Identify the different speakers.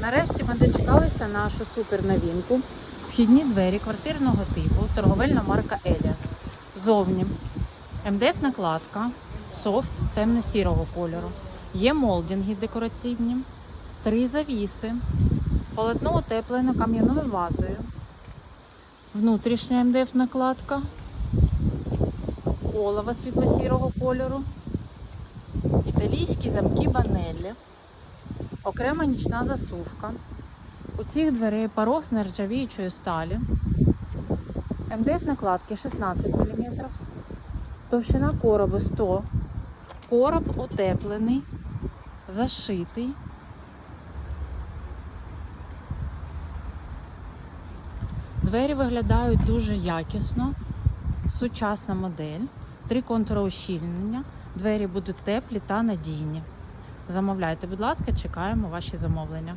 Speaker 1: Нарешті ми дочекалися нашу супер новинку. Вхідні двері квартирного типу, торговельна марка Еліас. Зовні МДФ накладка, софт темно-сірого кольору. Є молдинги декоративні, три завіси, полотно утеплене кам'яною ватою, внутрішня МДФ накладка, олова світло-сірого кольору, італійські замки окрема нічна засувка. У цих дверей порог з нержавіючої сталі. МДФ накладки 16 мм. Товщина короби 100 Короб утеплений, зашитий. Двері виглядають дуже якісно. Сучасна модель. Три контури ущільнення. Двері будуть теплі та надійні. Замовляйте, будь ласка, чекаємо ваші замовлення.